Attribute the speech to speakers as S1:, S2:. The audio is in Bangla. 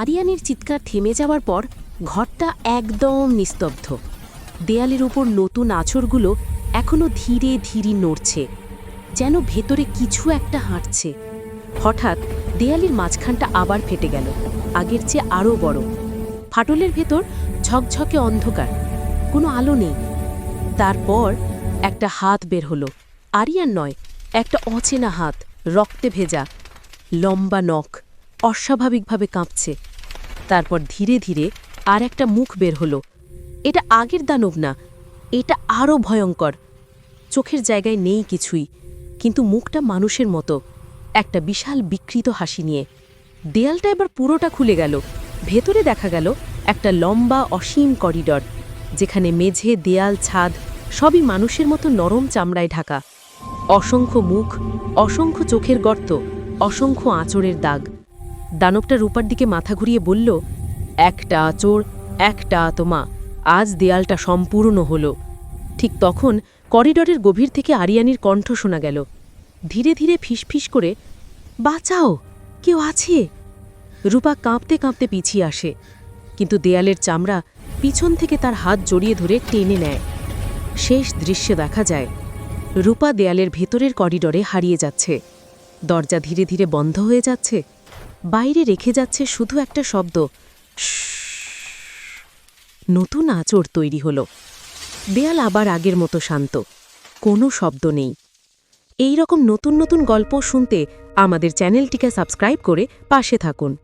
S1: আরিয়ানের চিৎকার থেমে যাওয়ার পর ঘরটা একদম নিস্তব্ধ। দেয়ালের উপর নতুন আঁচড়গুলো এখনও ধীরে ধীরে নড়ছে, যেন ভেতরে কিছু একটা হাঁটছে। হঠাৎ দেয়ালের মাঝখানটা আবার ফেটে গেল, আগের চেয়ে আরও বড়। ফাটলের ভেতর ঝকঝকে অন্ধকার, কোনো আলো নেই। তারপর একটা হাত বের হলো, আরিয়ান নয়, একটা অচেনা হাত, রক্তে ভেজা, লম্বা নখ। অস্বাভাবিকভাবে কাঁপছে। তারপর ধীরে ধীরে আর একটা মুখ বের হলো। এটা আগের দানব না, এটা আরও ভয়ঙ্কর। চোখের জায়গায় নেই কিছুই, কিন্তু মুখটা মানুষের মতো, একটা বিশাল বিকৃত হাসি নিয়ে। দেয়ালটা এবার পুরোটা খুলে গেল। ভেতরে দেখা গেল একটা লম্বা অসীম করিডর, যেখানে মেঝে, দেয়াল, ছাদ সবই মানুষের মতো নরম চামড়ায় ঢাকা। অসংখ্য মুখ, অসংখ্য চোখের গর্ত, অসংখ্য আঁচড়ের দাগ। দানবটা রূপার দিকে মাথা ঘুরিয়ে বলল, একটা আঁচড়, একটা আতমা, আজ দেয়ালটা সম্পূর্ণ হলো। ঠিক তখন করিডরের গভীর থেকে আরিয়ানির কণ্ঠ শোনা গেল। ধীরে ধীরে ফিসফিস করে, বাঁচাও, কেউ আছে? রূপা কাঁপতে কাঁপতে পিছিয়ে আসে, কিন্তু দেয়ালের চামড়া পিছন থেকে তার হাত জড়িয়ে ধরে টেনে নেয়। শেষ দৃশ্যে দেখা যায়, রূপা দেয়ালের ভেতরের করিডরে হারিয়ে যাচ্ছে। দরজা ধীরে ধীরে বন্ধ হয়ে যাচ্ছে। বাইরে রেখে যাচ্ছে শুধু একটা শব্দ। নতুন আচর তৈরি হল। দেয়াল আবার আগের মতো শান্ত। কোনো শব্দ নেই। এই রকম নতুন নতুন গল্প শুনতে আমাদের চ্যানেলটিকে সাবস্ক্রাইব করে পাশে থাকুন।